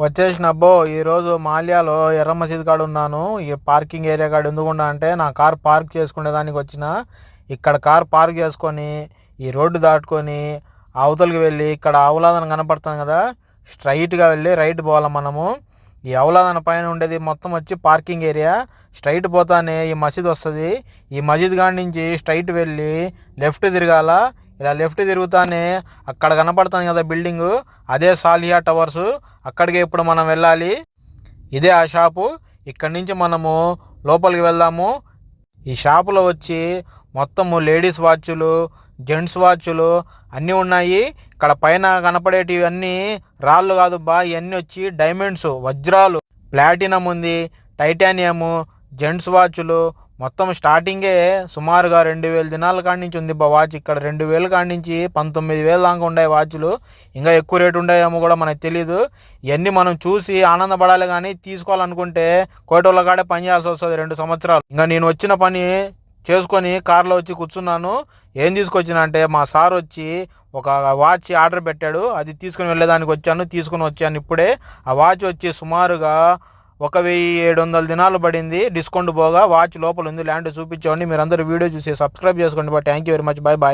వచ్చేసిన అబ్బో ఈరోజు మాల్యాలో ఎర్ర మసీద్ కాడ ఉన్నాను. ఈ పార్కింగ్ ఏరియా కాడ ఎందుకుండా అంటే నా కార్ పార్క్ చేసుకునే దానికి వచ్చిన. ఇక్కడ కార్ పార్క్ చేసుకొని ఈ రోడ్డు దాటుకొని అవతలకి వెళ్ళి ఇక్కడ అవలాదన కనపడుతుంది కదా స్ట్రైట్గా వెళ్ళి రైట్ పోవాలి మనము. ఈ అవలాదన పైన ఉండేది మొత్తం వచ్చి పార్కింగ్ ఏరియా. స్ట్రైట్ పోతానే ఈ మసీద్ వస్తుంది. ఈ మసీద్ కాడి నుంచి స్ట్రైట్ వెళ్ళి లెఫ్ట్ తిరగాల ఇలా లెఫ్ట్ తిరుగుతానే అక్కడ కనపడుతుంది కదా బిల్డింగ్ అదే సాలియా టవర్స్ అక్కడికి ఇప్పుడు మనం వెళ్ళాలి. ఇదే ఆ షాపు ఇక్కడి నుంచి మనము లోపలికి వెళ్దాము. ఈ షాపులో వచ్చి మొత్తము లేడీస్ వాచ్లు జెంట్స్ వాచ్లు అన్నీ ఉన్నాయి. ఇక్కడ పైన కనపడేటివి అన్నీ రాళ్ళు కాదు బా ఇవన్నీ వచ్చి డైమండ్స్ వజ్రాలు ప్లాటినం ఉంది టైటానియము జెంట్స్ వాచ్లు మొత్తం స్టార్టింగే సుమారుగా రెండు వేల దినాల కాడి నుంచి ఉంది బా వాచ్ ఇక్కడ రెండు వేల కాడి నుంచి పంతొమ్మిది వేల దాకా ఉండే వాచ్లు ఇంకా ఎక్కువ రేటు ఉండేమో కూడా మనకు తెలియదు ఇవన్నీ మనం చూసి ఆనందపడాలి కానీ తీసుకోవాలనుకుంటే కోటోళ్ళ కాడే పని చేయాల్సి వస్తుంది రెండు సంవత్సరాలు. ఇంకా నేను వచ్చిన పని చేసుకొని కార్లో వచ్చి కూర్చున్నాను. ఏం తీసుకొచ్చిన అంటే మా సార్ వచ్చి ఒక వాచ్ ఆర్డర్ పెట్టాడు. అది తీసుకుని వెళ్ళేదానికి వచ్చాను తీసుకుని వచ్చాను ఇప్పుడే. ఆ వాచ్ వచ్చి సుమారుగా ఒక వెయ్యి ఏడు వందల దినాలు పడింది. డిస్కౌంట్ పోగా వాచ్ లోపల ఉంది. ల్యాండ్ చూపించండి. మీరు అందరూ వీడియో చూసి సబ్స్క్రైబ్ చేసుకోండి. But thank you very much. Bye bye